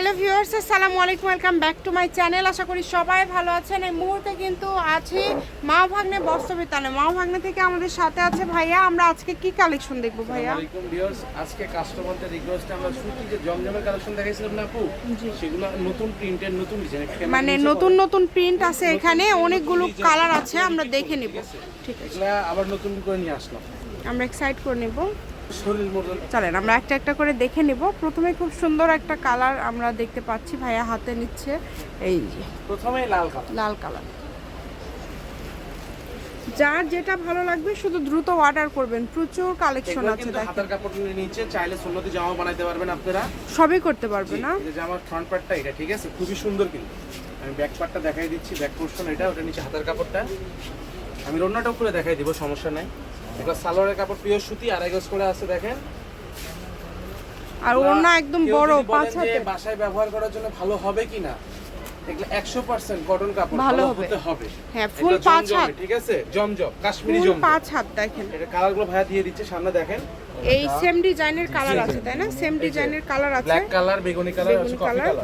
Hello viewers আসসালামু আলাইকুম welcome back to my channel. আশা করি সবাই ভালো আছেন। এই মুহূর্তে কিন্তু আছি মা ভাগ্নে বস্ত্রবিতানে মা ভাগ্নে থেকে আমাদের সাথে আছে ভাইয়া। আমরা আজকে কি কালেকশন দেখব ভাইয়া? আলাইকুম ভিউয়ার্স আজকে কাস্টমারদের রিকোয়েস্টে আমরা সুতি যে জমজমের কালেকশন দেখাইছিলাম না আপু সেগুলো নতুন প্রিন্টের নতুন ডিজাইন মানে নতুন নতুন প্রিন্ট আছে এখানে অনেকগুলো কালার আছে আমরা দেখে নিব। ঠিক আছে। আবার নতুন করে নিয়ে আসলাম। আমরা এক্সাইট করে নেব। চলেন আমরা একটা একটা করে দেখে নিব। প্রথমে খুব সুন্দর একটা কালার আমরা দেখতে পাচ্ছি ভাইয়া হাতে নিচ্ছে এই যে প্রথমেই লাল কালার। লাল কালার। যার যেটা ভালো লাগবে শুধু দ্রুত অর্ডার করবেন। প্রচুর কালেকশন আছে দেখেন। হাতার কাপড় নিচে চাইলে সুন্নতি জামা বানাইতে পারবেন আপনারা। সবই করতে পারবে না? এই যে জামার ফ্রন্ট পার্টটা এটা ঠিক আছে? খুবই সুন্দর কিন্তু। আমি ব্যাক পার্টটা দেখাই দিচ্ছি ব্যাক পোর্শন এটা ওটা নিচে হাতের কাপড়টা। আমি রন্নাটাও করে দেখাই দিব সমস্যা নাই। এগুলো সালোয়ারের কাপড় পিওর সুতি আড়াই গজ করে আছে দেখেন। আর ওড়না একদম বড় পাঁচ হাতে। বাসায় ব্যবহার করার জন্য ভালো হবে কিনা এগুলো একশো পার্সেন্ট কটন কাপড় ভালো ভালো হতে হবে। হ্যাঁ, ফুল পাঁচ হাত। ঠিক আছে? জমজম কাশ্মীরি জমজম। পাঁচ হাত দেখেন। এটা কালারগুলো ভাইয়া দিয়ে দিচ্ছে সামনে দেখেন। এই সেম ডিজাইনের কালার আছে তাই না? সেম ডিজাইনের কালার আছে। ব্ল্যাক কালার বেগুনি কালার কফি কালার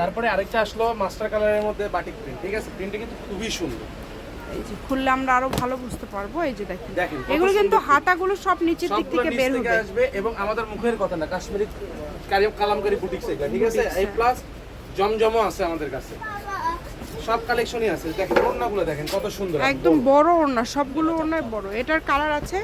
তারপরে আরেকটা আসলো মাস্টার কালারের মধ্যে বাটিক প্রিন্ট ঠিক আছে? প্রিন্টটা কিন্তু খুবই সুন্দর। এই যে খুললে আমরা আরও ভালো বুঝতে পারব এই যে দেখেন। এগুলো কিন্তু হাতাগুলো সব নিচের দিক থেকে বের হবে। আসবে এবং আমাদের মুখের কথা না কাশ্মীরি কালামকারী বুটিক্স ঠিক আছে? এই প্লাস জমজমও আছে আমাদের কাছে। সব কালেকশনই আছে। দেখেন ওড়নাগুলো দেখেন কত সুন্দর। একদম বড় ওড়না সবগুলো ওড়নায় বড়। এটার কালার আছে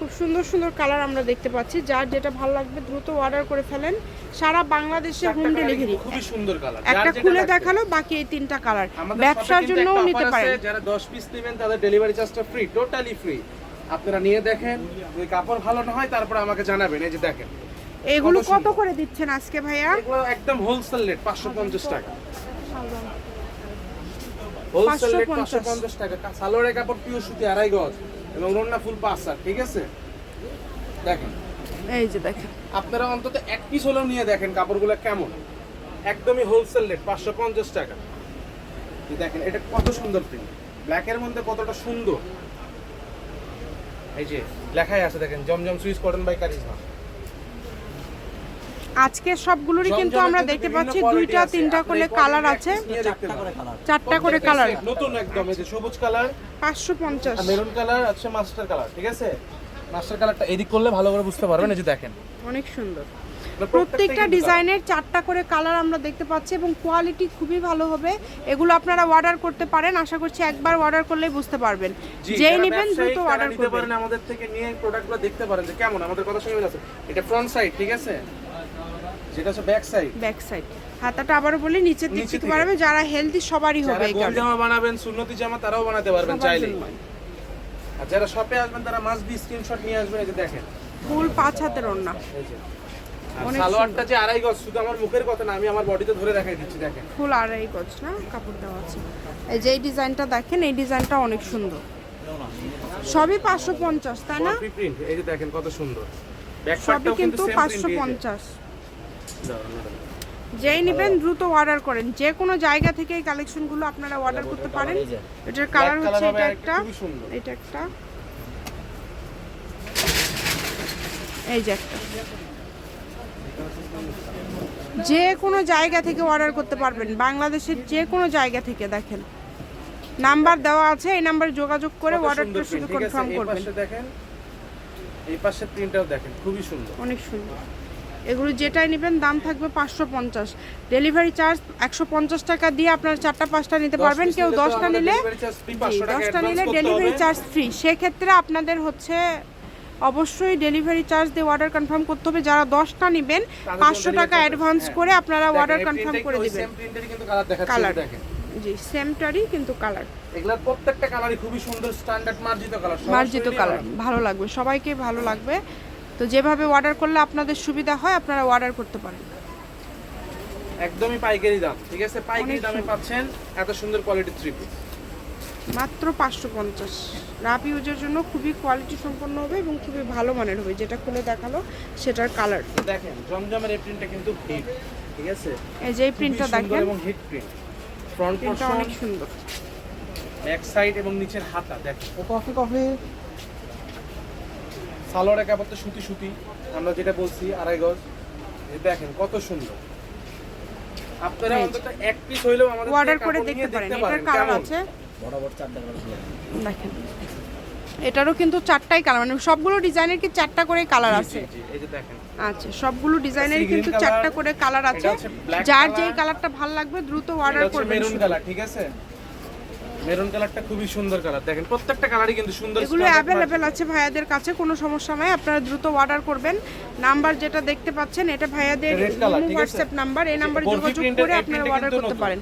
খুব সুন্দর সুন্দর কালার আমরা দেখতে পাচ্ছি যার যেটা ভালো লাগবে দ্রুত অর্ডার করে ফেলেন। সারা বাংলাদেশে হোম ডেলিভারি খুবই সুন্দর কালার একটা খুলে দেখাল বাকি এই তিনটা কালার ব্যবসার জন্যও নিতে পারেন। যারা 10 পিস নেবেন তাদের ডেলিভারি চার্জটা ফ্রি টোটালি ফ্রি আপনারা নিয়ে দেখেন যদি কাপড় ভালো না হয় তারপর আমাকে জানাবেন এই যে দেখেন। এগুলো কত করে দিচ্ছেন আজকে ভাইয়া? এগুলো একদম হোলসেল রেট 550 টাকা। হোলসেল রেট 550 550 টাকা। সালোয়ারের কাপড় পিওর সুতি আড়াই গজ। এবং রন্না ফুল পাঁচ আর ঠিক আছে? দেখেন। এই যে দেখেন। আপনারা অন্তত এক পিস হলেও নিয়ে দেখেন কাপড়গুলো কেমন। একদমই হোলসেল রেট পাঁচশো পঞ্চাশ টাকা। দেখেন এটা কত সুন্দর প্রিন্ট ব্ল্যাকের মধ্যে কতটা সুন্দর। এই যে লেখাই আছে দেখেন জমজম সুইস কটন বাই কারিজমা। আজকে সবগুলোরই কিন্তু আমরা দেখতে পাচ্ছি দুইটা তিনটা করে কালার আছে। চারটা করে কালার নতুন একদম এই যে সবুজ কালার পাঁচশো পঞ্চাশ। মেরুন কালার আছে মাস্টার কালার ঠিক আছে? মাস্টার কালারটা এদিক করলে ভালো করে বুঝতে পারবেন এই যে দেখেন। অনেক সুন্দর। প্রত্যেকটা ডিজাইনের চারটা করে কালার আমরা দেখতে পাচ্ছি এবং কোয়ালিটি খুবই ভালো হবে। এগুলো আপনারা অর্ডার করতে পারেন আশা করছি একবার অর্ডার করলেই বুঝতে পারবেন। যেই নেবেন দ্রুত অর্ডার করবেন। পারেন আমাদের থেকে নিয়ে প্রোডাক্টগুলো দেখতে পারেন যে কেমন আমাদের কথা সঙ্গে আছে এটা ফ্রন্ট সাইড ঠিক আছে? যেটা হচ্ছে ব্যাক সাইড ব্যাক সাইড হাতাটা আবারও বলি নিচের দিক থেকে থেকে। যারা হেলদি সবারই হবে এই গোল জামা বানাবেন সুন্নতি জামা তারাও বানাতে পারবেন চাইলে আর যারা শপে আসবেন তারা মাস্ট বি স্ক্রিনশট নিয়ে আসবেন এই যে দেখেন। ফুল পাঁচ হাতের যে। সালোয়ারটা যে আড়াই গজ শুধু আমার মুখের কথা না আমি আমার বডিতে ধরে দেখাই দিচ্ছি দেখেন। ফুল আড়াই গজ না? কাপড় দেওয়া আছে। এই যে এই ডিজাইনটা দেখেন এই ডিজাইনটা অনেক সুন্দর। সবই পাঁচশো পঞ্চাশ তাই না? এই যে দেখেন কত সুন্দর। সবই কিন্তু পাঁচশো পঞ্চাশ। যেই নেবেন দ্রুত অর্ডার করেন। যে কোনো জায়গা থেকে এই কালেকশনগুলো আপনারা অর্ডার করতে পারেন। এটার কালার হচ্ছে এটা একটা। এটা একটা। এই যে একটা। যে কোনো জায়গা থেকে অর্ডার করতে পারবেন। বাংলাদেশের যে কোনো জায়গা থেকে দেখেন। নাম্বার দেওয়া আছে এই নাম্বারে যোগাযোগ করে অর্ডারটা শুধু কনফার্ম এই করবেন। পাশে দেখেন এই পাশের প্রিন্টটাও দেখেন খুবই সুন্দর। অনেক সুন্দর। এগুলো যেটাই নেবেন দাম থাকবে পাঁচশো পঞ্চাশ। ডেলিভারি চার্জ একশো পঞ্চাশ টাকা দিয়ে আপনারা চারটা পাঁচটা নিতে পারবেন। কেউ দশটা নিলে delivery charge free, জি, 500 টাকা দশটা নিলে ডেলিভারি চার্জ ফ্রি সেক্ষেত্রে আপনাদের হচ্ছে অবশ্যই ডেলিভারি চার্জ দিয়ে অর্ডার কনফার্ম করতে হবে। যারা দশটা নেবেন পাঁচশো টাকা অ্যাডভান্স। করে আপনারা অর্ডার কনফার্ম করে দিবেন। কালার জি সেমটারই কিন্তু কালার এগুলার প্রত্যেকটা কালারই খুবই সুন্দর স্ট্যান্ডার্ড মার্জিত কালার মার্জিত কালার ভালো লাগবে সবাইকে ভালো লাগবে। তো যেভাবে অর্ডার করলে আপনাদের সুবিধা হয় আপনারা অর্ডার করতে পারেন। একদমই পাইকারি দাম ঠিক আছে? পাইকারি দামে পাচ্ছেন এত সুন্দর কোয়ালিটির থ্রি পিস মাত্র পাঁচশো পঞ্চাশ। রাপ ইউজের জন্য খুবই কোয়ালিটি সম্পন্ন হবে এবং খুবই ভালো মানের হবে যেটা খুলে দেখাল সেটার কালার দেখেন জমজমের এই প্রিন্টটা কিন্তু হিট ঠিক আছে? এই যে এই প্রিন্টটা দেখেন। এবং হিট প্রিন্ট ফ্রন্ট প্রিন্টটা পোর্শন অনেক সুন্দর। ব্যাক সাইড এবং নিচের হাতা দেখেন। কফি কফি সালোয়ারের কাপড় তো সুতি সুতি আমরা যেটা বলছি আড়াই গজ। দেখেন কত সুন্দর। আপনারা অন্তত এক পিস হইলেও আমাদের অর্ডার করে দেখতে পারেন। এটার কালার আছে? বরাবর চারটা কালার দেখেন। এটারও কিন্তু চারটাই কালার মানে সবগুলো ডিজাইনের কি চারটা করে কালার আছে জি, জি, এই যে দেখেন। আচ্ছা সবগুলো ডিজাইনের কিন্তু চারটা করে কালার আছে। যার যেই কালারটা ভালো লাগবে দ্রুত অর্ডার করবেন। ঠিক আছে? মেরুন কালারটা খুবই সুন্দর কালার। দেখেন প্রত্যেকটা কালারই কিন্তু সুন্দর এগুলো অ্যাভেলেবেল আছে ভাইয়াদের কাছে কোনো সমস্যা নাই। আপনারা দ্রুত অর্ডার করবেন। নাম্বার যেটা দেখতে পাচ্ছেন এটা ভাইয়াদের? হোয়াটসঅ্যাপ নাম্বার এই নাম্বারে যোগাযোগ করে আপনারা অর্ডার করতে পারেন।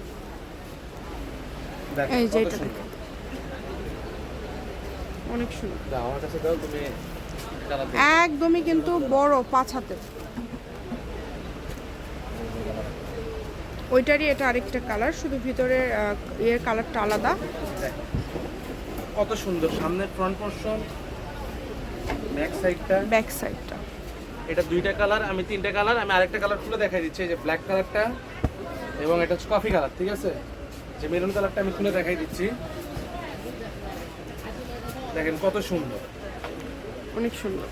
এই যে এটা অনেক সুন্দর। দাও, আমার কাছে দাও তুমি একদমই কিন্তু বড় পাঁচ হাতের। ওইটারই এটা আরেকটা কালার শুধু ভিতরে এর কালারটা আলাদা। কত সুন্দর সামনের ফ্রন্ট পোর্শন ব্যাক সাইডটা ব্যাক সাইডটা এটা দুইটা কালার আমি তিনটা কালার আমি আরেকটা কালার খুলে দেখাই দিচ্ছি এই যে ব্ল্যাক কালারটা এবং এটা হচ্ছে কফি কালার ঠিক আছে? যে মেরুন কালারটা আমি খুলে দেখাই দিচ্ছি। দেখেন কত সুন্দর। অনেক সুন্দর।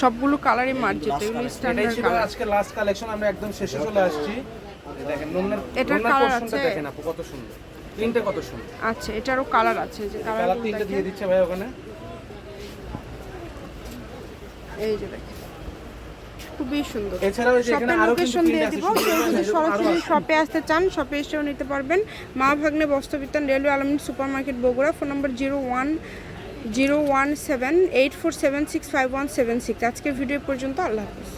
সবগুলো কালারই মার্জিত এগুলো এটাই স্ট্যান্ডার্ড কালার আজকে লাস্ট কালেকশন আমরা একদম শেষে চলে আসছি। এই দেখেন নোনার এটার পোর্শনটা আছে? দেখেন আপু কত সুন্দর। তিনটে কত সুন্দর? আচ্ছা এটারও কালার আছে যে কালার কালার তিনটে দিয়ে দিচ্ছে ভাই ওখানে। এই যে দেখেন খুবই সুন্দর। এছাড়াও এই যে এখানে আরও লোকেশন দিয়ে দিব কেউ যদি সরাসরি শপে আসতে চান শপে এসেও নিতে পারবেন। মা ভাগ্নে বস্ত্রবিতান রেলওয়ে আলমিন super market Bogura phone number zero one zero one seven eight four seven six five one seven six. আজকের ভিডিও পর্যন্ত আল্লাহ হাফিজ।